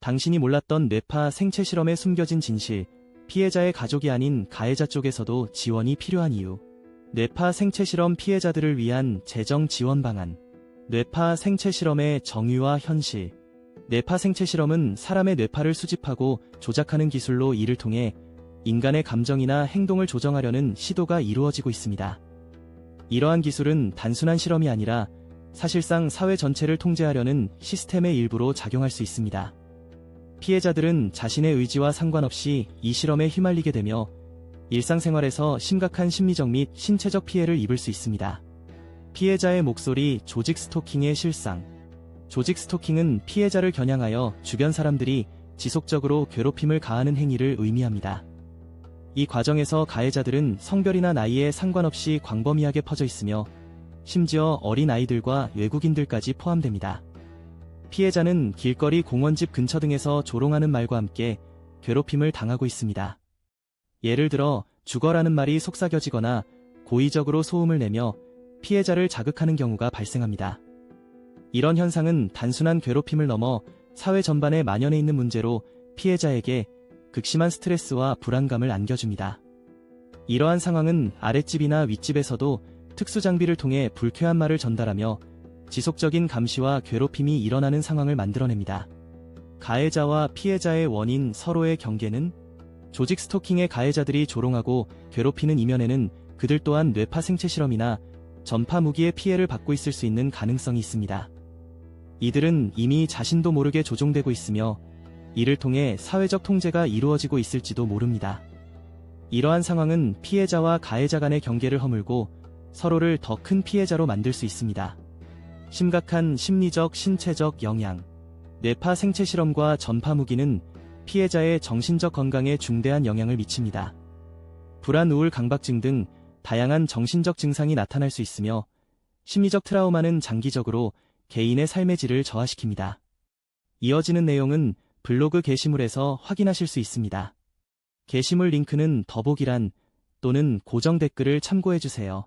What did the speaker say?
당신이 몰랐던 뇌파 생체 실험에 숨겨진 진실, 피해자의 가족이 아닌 가해자 쪽에서도 지원이 필요한 이유, 뇌파 생체 실험 피해자들을 위한 재정 지원 방안, 뇌파 생체 실험의 정의와 현실, 뇌파 생체 실험은 사람의 뇌파를 수집하고 조작하는 기술로 이를 통해 인간의 감정이나 행동을 조정하려는 시도가 이루어지고 있습니다. 이러한 기술은 단순한 실험이 아니라 사실상 사회 전체를 통제하려는 시스템의 일부로 작용할 수 있습니다. 피해자들은 자신의 의지와 상관없이 이 실험에 휘말리게 되며 일상생활에서 심각한 심리적 및 신체적 피해를 입을 수 있습니다. 피해자의 목소리 조직 스토킹의 실상 조직 스토킹은 피해자를 겨냥하여 주변 사람들이 지속적으로 괴롭힘을 가하는 행위를 의미합니다. 이 과정에서 가해자들은 성별이나 나이에 상관없이 광범위하게 퍼져 있으며 심지어 어린 아이들과 외국인들까지 포함됩니다. 피해자는 길거리 공원집 근처 등에서 조롱하는 말과 함께 괴롭힘을 당하고 있습니다. 예를 들어 죽어라는 말이 속삭여지거나 고의적으로 소음을 내며 피해자를 자극하는 경우가 발생합니다. 이런 현상은 단순한 괴롭힘을 넘어 사회 전반에 만연해 있는 문제로 피해자에게 극심한 스트레스와 불안감을 안겨줍니다. 이러한 상황은 아랫집이나 윗집에서도 특수 장비를 통해 불쾌한 말을 전달하며 지속적인 감시와 괴롭힘이 일어나는 상황을 만들어냅니다. 가해자와 피해자의 원인 서로의 경계는 조직 스토킹의 가해자들이 조롱하고 괴롭히는 이면에는 그들 또한 뇌파 생체 실험이나 전파 무기의 피해를 받고 있을 수 있는 가능성이 있습니다. 이들은 이미 자신도 모르게 조종되고 있으며 이를 통해 사회적 통제가 이루어지고 있을지도 모릅니다. 이러한 상황은 피해자와 가해자 간의 경계를 허물고 서로를 더 큰 피해자로 만들 수 있습니다. 심각한 심리적, 신체적 영향. 뇌파 생체 실험과 전파 무기는 피해자의 정신적 건강에 중대한 영향을 미칩니다. 불안, 우울, 강박증 등 다양한 정신적 증상이 나타날 수 있으며 심리적 트라우마는 장기적으로 개인의 삶의 질을 저하시킵니다. 이어지는 내용은 블로그 게시물에서 확인하실 수 있습니다. 게시물 링크는 더보기란 또는 고정 댓글을 참고해주세요.